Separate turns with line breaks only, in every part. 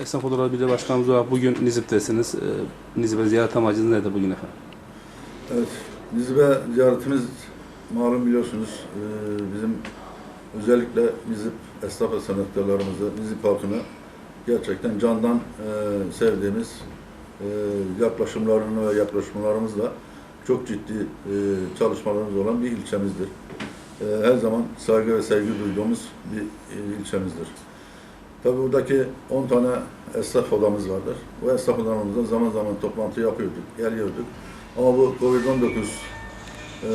Esnaf Odaları Birliği Başkanımız olarak bugün Nizip'tesiniz. Ee, Nizip'e ziyaret amacınız nedir bugün efendim?
Evet, Nizip'e ziyaretimiz malum biliyorsunuz e, bizim özellikle Nizip esnaf ve sanatkarlarımızı, Nizip halkını gerçekten candan e, sevdiğimiz e, yaklaşımlarını ve yaklaşımlarımızla çok ciddi e, çalışmalarımız olan bir ilçemizdir. E, her zaman saygı ve sevgi duyduğumuz bir e, ilçemizdir. Tabii buradaki 10 tane esnaf odamız vardır. Bu esnaf odalarımızda zaman zaman toplantı yapıyorduk, geliyorduk. Ama bu Covid-19 e,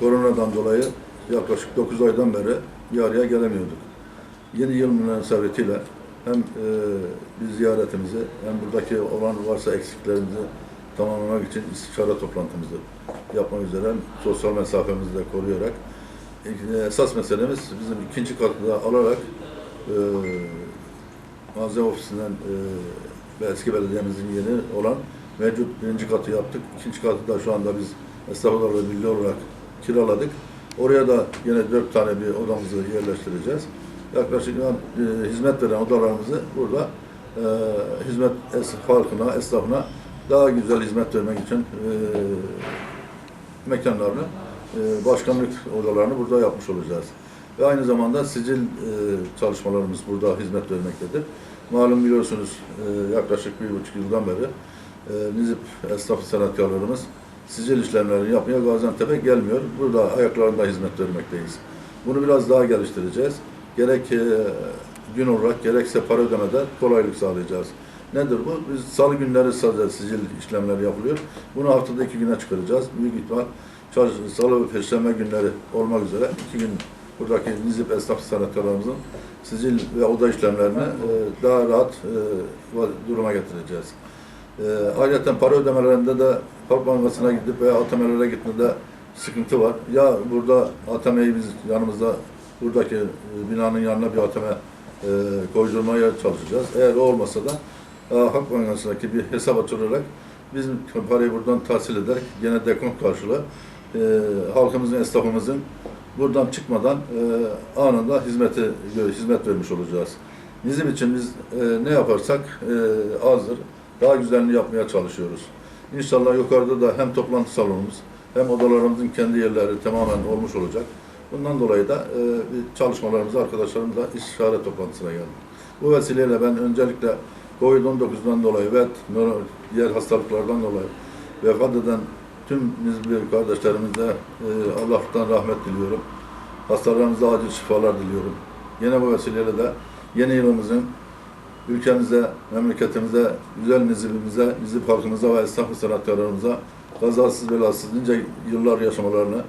koronadan dolayı yaklaşık 9 aydan beri bir araya gelemiyorduk. Yeni yıl münasebetiyle hem e, bir ziyaretimizi hem buradaki olan varsa eksiklerimizi tamamlamak için istişare toplantımızı yapmak üzere sosyal mesafemizi de koruyarak e, esas meselemiz bizim ikinci katı da alarak e, malzeme ofisinden e, eski belediyemizin yeni olan mevcut birinci katı yaptık. İkinci katı da şu anda biz esnaf odaları birliği olarak kiraladık. Oraya da yine dört tane bir odamızı yerleştireceğiz. Yaklaşık e, hizmet veren odalarımızı burada e, hizmet halkına, esnafına daha güzel hizmet vermek için e, mekanlarını, e, başkanlık odalarını burada yapmış olacağız. Ve aynı zamanda sicil e, çalışmalarımız burada hizmet vermektedir. Malum biliyorsunuz e, yaklaşık bir buçuk yıldan beri e, Nizip esnaf sanatkarlarımız sicil işlemlerini yapmaya Gaziantep'e gelmiyor. Burada ayaklarında hizmet vermekteyiz. Bunu biraz daha geliştireceğiz. Gerek e, gün olarak gerekse para ödemede kolaylık sağlayacağız. Nedir bu? Biz salı günleri sadece sicil işlemleri yapılıyor. Bunu haftada iki güne çıkaracağız. Büyük ihtimal salı ve perşembe günleri olmak üzere iki gün buradaki Nizip esnaf sanatkarlarımızın sicil ve oda işlemlerini e, daha rahat e, duruma getireceğiz. E, ayrıca para ödemelerinde de Halk Bankası'na gidip veya ATM'lere gitmede sıkıntı var. Ya burada ATM'yi biz yanımızda buradaki e, binanın yanına bir ATM e, koydurmaya çalışacağız. Eğer o olmasa da e, Halk Bankası'ndaki bir hesap açılarak bizim parayı buradan tahsil ederek gene dekont karşılığı e, halkımızın, esnafımızın buradan çıkmadan e, anında hizmeti hizmet vermiş olacağız. Bizim için biz e, ne yaparsak e, azdır. Daha güzelini yapmaya çalışıyoruz. İnşallah yukarıda da hem toplantı salonumuz hem odalarımızın kendi yerleri tamamen olmuş olacak. Bundan dolayı da e, çalışmalarımızı arkadaşlarımızla istişare toplantısına geldik. Bu vesileyle ben öncelikle Covid-19'dan dolayı ve diğer hastalıklardan dolayı vefat eden tüm Nizipli kardeşlerimize e, Allah'tan rahmet diliyorum. Hastalarımıza acil şifalar diliyorum. Yine bu vesileyle de yeni yılımızın ülkemize, memleketimize, güzel Nizip'imize, Nizip halkımıza ve esnaf sanatkarlarımıza kazasız belasız nice yıllar yaşamalarını,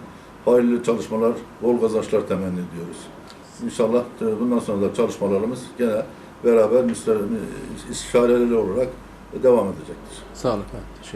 hayırlı çalışmalar, bol kazançlar temenni ediyoruz. İnşallah e, bundan sonra da çalışmalarımız gene beraber müste- istişareli olarak devam edecektir.
Sağ olun